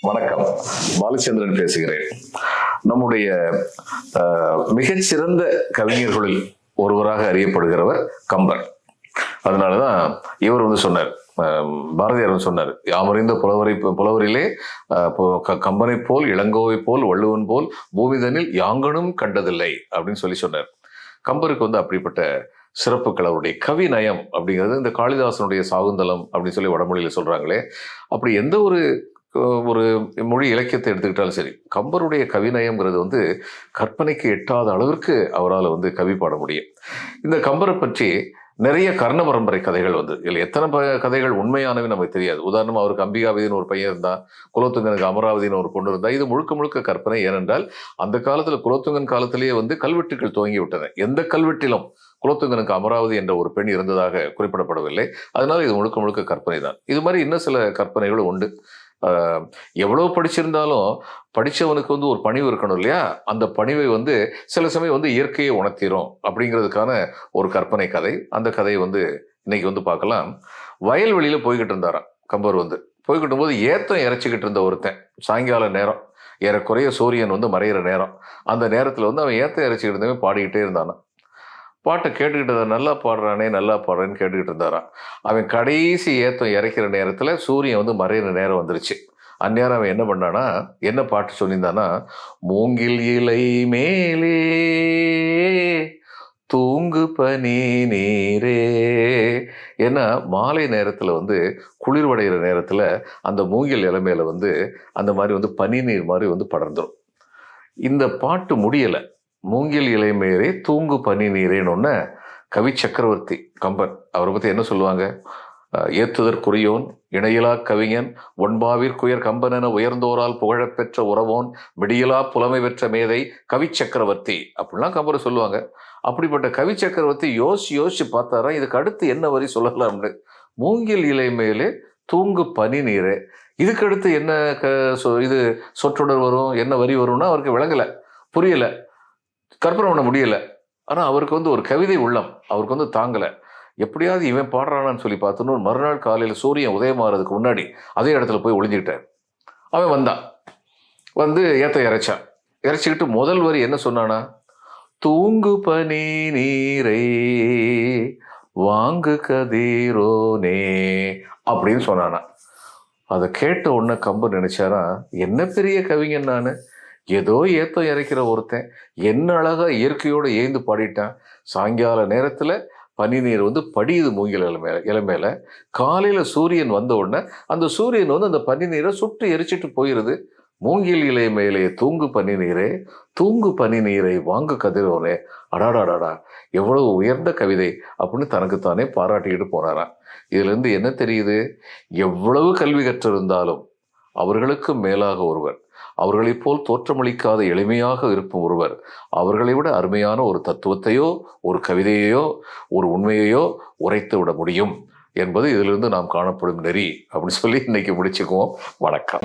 வணக்கம். பாலச்சந்திரன் பேசுகிறேன். நம்முடைய அஹ், மிகச்சிறந்த கவிஞர்களில் ஒருவராக அறியப்படுகிறவர் கம்பர் அதனாலதான் இவர் வந்து சொன்னார். அஹ், பாரதியார் வந்து சொன்னார். யாமறிந்த புலவரை புலவரிலே க- கம்பனை போல் இளங்கோவை போல் வள்ளுவன் போல் பூமிதனில் யாங்கனும் கண்டதில்லை அப்படின்னு சொல்லி சொன்னார். கம்பருக்கு வந்து அப்படிப்பட்ட சிறப்புகள் அவருடைய கவி நயம் அப்படிங்கிறது இந்த காளிதாசனுடைய சாகுந்தலம் அப்படின்னு சொல்லி வடமொழியில சொல்றாங்களே. அப்படி எந்த ஒரு ஒரு மொழி இலக்கியத்தை எடுத்துக்கிட்டாலும் சரி கம்பருடைய கவிநயம்ங்கிறது வந்து கற்பனைக்கு எட்டாத அளவிற்கு அவரால் வந்து கவி பாட முடியும். இந்த கம்பரை பற்றி நிறைய கர்ண பரம்பரை கதைகள் வந்து இதில் எத்தனை ப- கதைகள் உண்மையானவை நமக்கு தெரியாது. உதாரணமாக அவருக்கு அம்பிகாவதின்னு ஒரு பையன் இருந்தா குலோத்துங்கனுக்கு அமராவதின்னு ஒரு பொண்ணு இருந்தா இது முழுக்க முழுக்க கற்பனை. ஏனென்றால் அந்த காலத்துல குலோத்துங்கன் காலத்திலேயே வந்து கல்வெட்டுகள் துவங்கி விட்டன எந்த கல்வெட்டிலும் குலோத்துங்கனுக்கு அமராவதி என்ற ஒரு பெண் இருந்ததாக குறிப்பிடப்படவில்லை. அதனால இது முழுக்க முழுக்க கற்பனை தான் இது மாதிரி இன்னும் சில கற்பனைகளும் உண்டு. எவ்வளோ படிச்சிருந்தாலும் படித்தவனுக்கு வந்து ஒரு பணிவு இருக்கணும் இல்லையா? அந்த பணிவை வந்து சில சமயம் வந்து இயற்கையை உணர்த்திரும் அப்படிங்கிறதுக்கான ஒரு கற்பனை கதை. அந்த கதையை வந்து இன்னைக்கு வந்து பார்க்கலாம். வயல்வெளியில் போய்கிட்டு இருந்தாராம் கம்பர் வந்து. போய்கிட்டு போது ஏத்தம் இறைச்சிக்கிட்டு இருந்த ஒருத்தன் சாயங்கால நேரம். ஏறக்குறைய சூரியன் வந்து மறையிற நேரம். அந்த நேரத்தில் வந்து அவன் ஏத்தம் இறைச்சிக்கிட்டு இருந்தவன் பாடிக்கிட்டே இருந்தானான் பாட்டை கேட்டுக்கிட்டு நல்லா பாடுறானே நல்லா பாடுறேன்னு கேட்டுக்கிட்டு இருந்தாராம். அவன் கடைசி ஏத்தம் இறைக்கிற நேரத்தில் சூரியன் வந்து மறையிற நேரம் வந்துருச்சு. அந்நேரம் அவன் என்ன பண்ணானா என்ன பாட்டு சொல்லியிருந்தானா மூங்கில் இலை மேலே தூங்கு பனி நீரே ஏன்னா மாலை நேரத்தில் வந்து குளிர்வடைகிற நேரத்தில் அந்த மூங்கில் இலை வந்து அந்த மாதிரி வந்து பனி நீர் மாதிரி வந்து படர்ந்துடும் இந்த பாட்டு முடியலை. மூங்கில் இலை மேலே தூங்கு பனி நீரேன்னு ஒன்று கவி சக்கரவர்த்தி கம்பன் அவரை பற்றி என்ன சொல்லுவாங்க? ஏத்துதற்குரியோன் இணையிலா கவிஞன் ஒன்பாவிற்குயர் கம்பன் என உயர்ந்தோரால் புகழப்பெற்ற உறவோன் விடியலா புலமை பெற்ற மேதை கவி சக்கரவர்த்தி அப்படிலாம் கம்பரை சொல்லுவாங்க. அப்படிப்பட்ட கவி சக்கரவர்த்தி யோசிச்சு யோசிச்சு பார்த்தாரா? இதுக்கு அடுத்து என்ன வரி சொல்லலாம்னு. மூங்கில் இலை மேலே தூங்கு பனி நீரே. இதுக்கு அடுத்து என்ன க சொ- இது சொற்றொடர் வரும் என்ன வரி வரும்னா அவருக்கு விளங்கலை புரியலை. கற்பனை பண்ண முடியல. ஆனால் அவருக்கு வந்து ஒரு கவிதை உள்ளம். அவருக்கு வந்து தாங்கலை. எப்படியாவது இவன் பாடுறானான்னு சொல்லி பார்த்தோன்னு மறுநாள் காலையில் சூரியன் உதயமாறதுக்கு முன்னாடி அதே இடத்துல போய் ஒளிஞ்சுக்கிட்டேன் அவன் வந்தான். வந்து ஏத்த இறைச்சான். இறைச்சிக்கிட்டு முதல் வரி என்ன சொன்னானா? தூங்கு பனி நீரை வாங்கு கதீரோனே அப்படின்னு சொன்னானா. அதை கேட்ட உடனே கம்பு நினைச்சாரா? என்ன பெரிய கவிஞன் நான்? ஏதோ ஏத்தம் இறைக்கிற ஒருத்தன் என்ன அழகாக இயற்கையோடு ஏந்து பாடிட்டான். சாயங்கால நேரத்தில் பனி நீர் வந்து படியுது மூங்கில் இலை இளமையில காலையில் சூரியன் வந்த உடனே அந்த சூரியன் வந்து அந்த பனி நீரை சுட்டு எரிச்சிட்டு போயிடுது மூங்கில் இலை மேலே தூங்கு பனி நீரே தூங்கு பனி நீரை வாங்கு கதிரோனே அடாடாடாடா எவ்வளவு உயர்ந்த கவிதை அப்படின்னு தனக்குத்தானே பாராட்டிக்கிட்டு போனாராம். இதுலேருந்து என்ன தெரியுது? எவ்வளவு கல்வி கற்றிருந்தாலும் அவர்களுக்கு மேலாக ஒருவர் அவர்களைப் போல் தோற்றமளிக்காத எளிமையாக இருக்கும் ஒருவர். அவர்களை விட அருமையான ஒரு தத்துவத்தையோ ஒரு கவிதையையோ ஒரு உண்மையையோ உரைத்து விட முடியும். என்பது இதிலிருந்து நாம் காணப்படும் நெறி. அப்படின்னு சொல்லி இன்னைக்கு முடிச்சுக்குவோம். வணக்கம்.